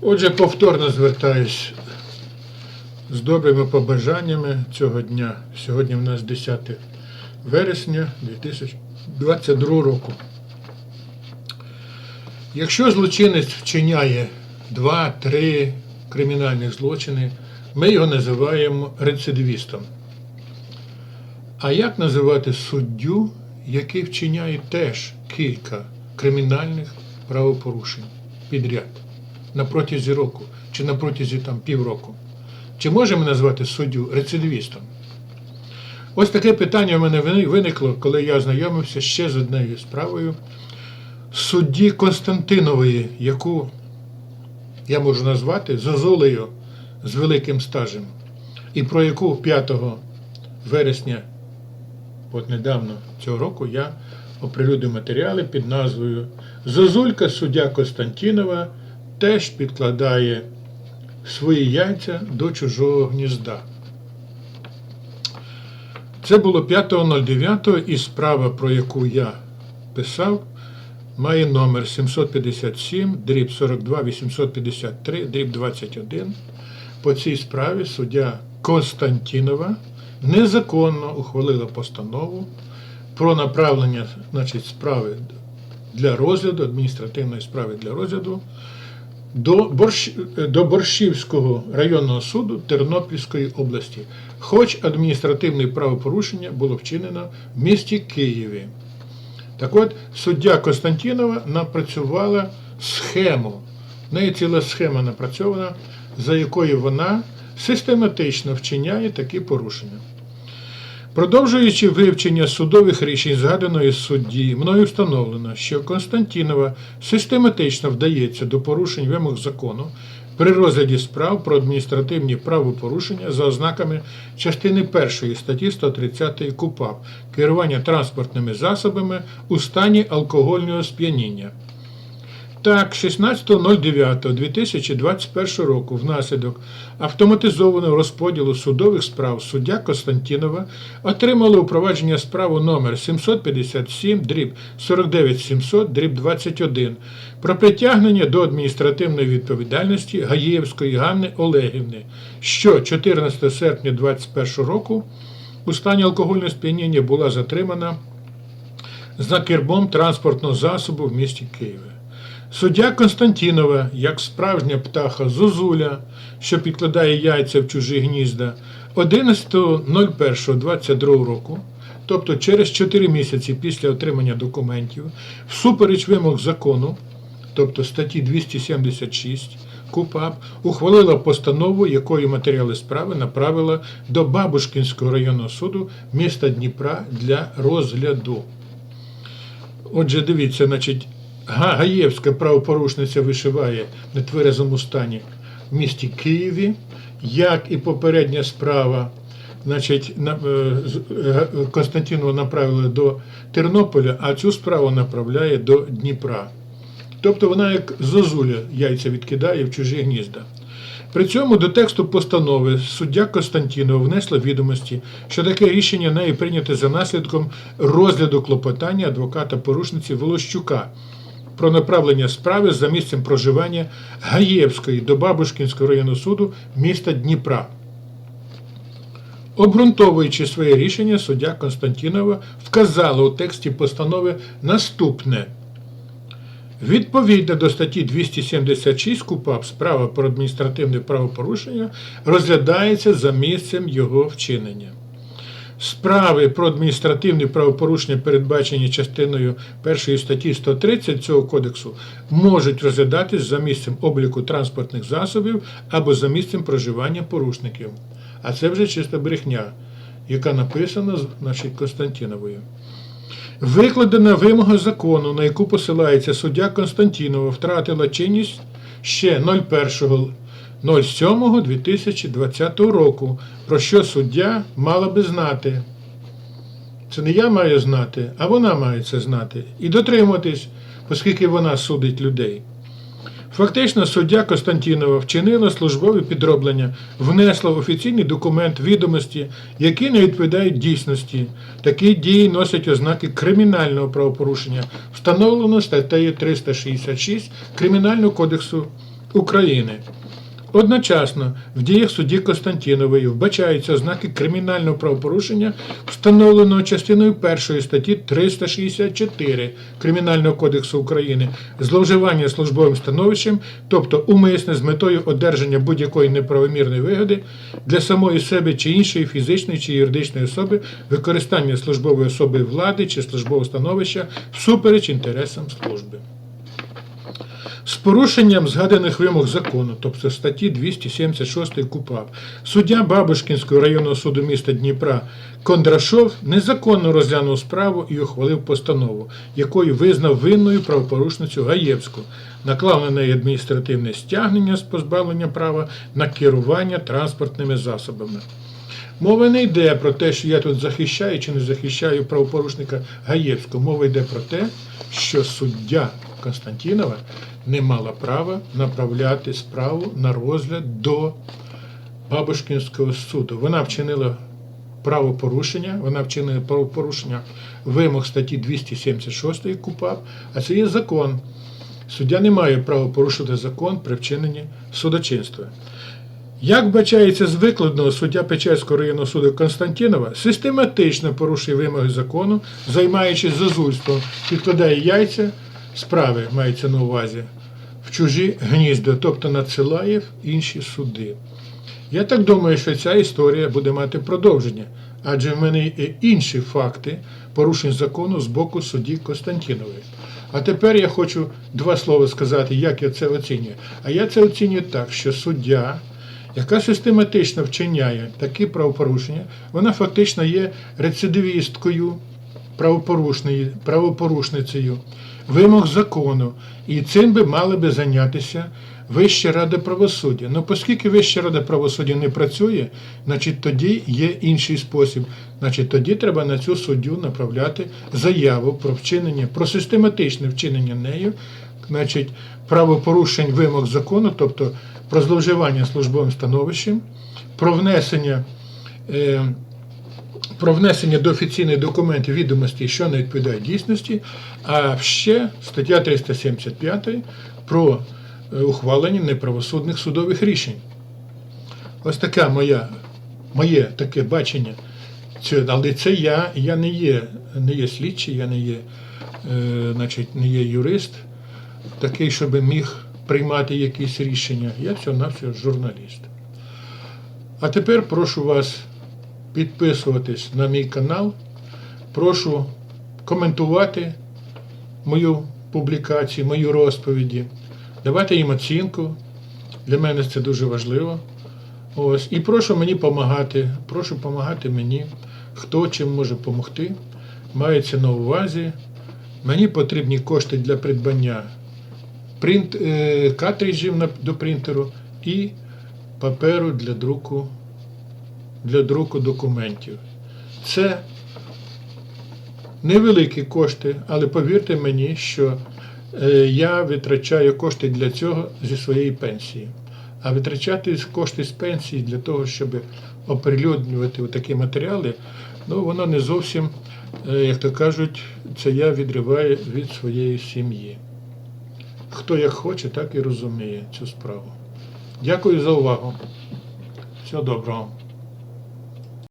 Отже, повторно звертаюсь з добрими побажаннями цього дня. Сьогодні в нас 10 вересня 2022 року. Якщо злочинець вчиняє 2-3 кримінальних злочини, ми його називаємо рецидивістом. А як називати суддю, який вчиняє теж кілька кримінальних правопорушень підряд на протязі року чи на протязі там півроку? Чи можемо назвати суддю рецидивістом? Ось таке питання в мене виникло, коли я ознайомився ще з однією справою судді Константинової, яку я можу назвати Зозулею з великим стажем, і про яку 5 вересня, от недавно цього року, я оприлюднив матеріали під назвою Зозулька суддя Константинова теж підкладає свої яйця до чужого гнізда. Це було 5.09 і справа, про яку я писав, має номер 757, дріб 42 853, дріб 21. По цій справі суддя Константінова незаконно ухвалила постанову про направлення значить, справи для розгляду, адміністративної справи для розгляду до, Борщ... до Борщівського районного суду Тернопільської області, хоч адміністративне правопорушення було вчинено в місті Києві. Так от, суддя Константінова напрацювала схему. В неї ціла схема напрацьована, за якою вона систематично вчиняє такі порушення. Продовжуючи вивчення судових рішень згаданої судді, мною встановлено, що Константінова систематично вдається до порушень вимог закону при розгляді справ про адміністративні правопорушення за ознаками частини 1 статті 130 КУПАП керування транспортними засобами у стані алкогольного сп'яніння. Так, 16.09.2021 року внаслідок автоматизованого розподілу судових справ суддя Константінова отримала у провадження справу номер 757 дріб 49700 дріб 21 про притягнення до адміністративної відповідальності Гаєвської Ганни Олегівни, що 14 серпня 2021 року у стані алкогольного сп'яніння була затримана за кермом транспортного засобу в місті Києві. Суддя Константінова, як справжня птаха Зозуля, що підкладає яйця в чужі гнізда, 11.01.22 року, тобто через 4 місяці після отримання документів, всупереч вимог закону, тобто статті 276 КУПАП, ухвалила постанову, якою матеріали справи направила до Бабушкінського районного суду міста Дніпра для розгляду. Отже, дивіться, значить, Га- Гаєвська правопорушниця вишиває в нетверезому стані в місті Києві, як і попередня справа. Значить, на- е, е, Константінову направили до Тернополя, а цю справу направляє до Дніпра. Тобто вона як зозуля яйця відкидає в чужі гнізда. При цьому до тексту постанови суддя Константінова внесла відомості, що таке рішення нею прийняте за наслідком розгляду клопотання адвоката порушниці Волощука про направлення справи за місцем проживання Гаєвської до Бабушкінського районного суду міста Дніпра. Обґрунтовуючи своє рішення, суддя Константінова вказала у тексті постанови наступне. Відповідно до статті 276 КУПАП справа про адміністративне правопорушення розглядається за місцем його вчинення. Справи про адміністративні правопорушення, передбачені частиною 1 статті 130 цього кодексу, можуть розглядатись за місцем обліку транспортних засобів або за місцем проживання порушників. А це вже чиста брехня, яка написана значить, Константіновою. Викладена вимога закону, на яку посилається суддя Константінова, втратила чинність ще 01.07.2020 року, про що суддя мала би знати. Це не я маю знати, а вона має це знати і дотримуватись, оскільки вона судить людей. Фактично, суддя Константінова вчинила службове підроблення, внесла в офіційний документ відомості, які не відповідають дійсності. Такі дії носять ознаки кримінального правопорушення, встановлено статтею 366 Кримінального кодексу України. Одночасно в діях судді Константінової вбачаються ознаки кримінального правопорушення, встановленого частиною 1 статті 364 Кримінального кодексу України зловживання службовим становищем, тобто умисне з метою одержання будь-якої неправомірної вигоди для самої себе чи іншої фізичної чи юридичної особи, використання службової особи влади чи службового становища всупереч інтересам служби. З порушенням згаданих вимог закону, тобто статті 276 КУПАП, суддя Бабушкінського районного суду міста Дніпра Кондрашов незаконно розглянув справу і ухвалив постанову, якою визнав винною правопорушницю Гаєвську, наклав на неї адміністративне стягнення з позбавлення права на керування транспортними засобами. Мова не йде про те, що я тут захищаю чи не захищаю правопорушника Гаєвського. Мова йде про те, що суддя Константінова не мала права направляти справу на розгляд до Бабушкінського суду. Вона вчинила правопорушення, вона вчинила правопорушення вимог статті 276 КУПАП, а це є закон. Суддя не має права порушити закон при вчиненні судочинства. Як бачається з викладного суддя Печерського районного суду Константінова, систематично порушує вимоги закону, займаючись зазульством, підкладає яйця справи, мається на увазі, в чужі гнізда, тобто надсилає в інші суди. Я так думаю, що ця історія буде мати продовження, адже в мене є інші факти порушень закону з боку судді Константінової. А тепер я хочу два слова сказати, як я це оцінюю. А я це оцінюю так, що суддя, яка систематично вчиняє такі правопорушення, вона фактично є рецидивісткою правопорушницею вимог закону, і цим би мала би зайнятися Вища рада правосуддя. Ну, оскільки Вища рада правосуддя не працює, значить тоді є інший спосіб. Значить, тоді треба на цю суддю направляти заяву про вчинення, про систематичне вчинення нею, значить, правопорушень вимог закону, тобто про зловживання службовим становищем, про внесення. Е, про внесення до офіційних документів відомостей, що не відповідають дійсності, а ще стаття 375 про е, ухвалення неправосудних судових рішень. Ось така моя, моє таке бачення. Але це я, я не є, не є слідчий, я не є, е, значить, не є юрист, такий, щоб міг приймати якісь рішення. Я всього-навсього журналіст. А тепер прошу вас підписуватись на мій канал. Прошу коментувати мою публікацію, мою розповіді, давати їм оцінку. Для мене це дуже важливо. Ось. І прошу мені допомагати. Прошу допомагати мені, хто чим може допомогти. Мається на увазі. Мені потрібні кошти для придбання принт, е, картриджів до принтеру і паперу для друку для друку документів. Це невеликі кошти, але повірте мені, що е, я витрачаю кошти для цього зі своєї пенсії. А витрачати кошти з пенсії для того, щоб оприлюднювати такі матеріали, ну воно не зовсім, е, як то кажуть, це я відриваю від своєї сім'ї. Хто як хоче, так і розуміє цю справу. Дякую за увагу. Всього доброго.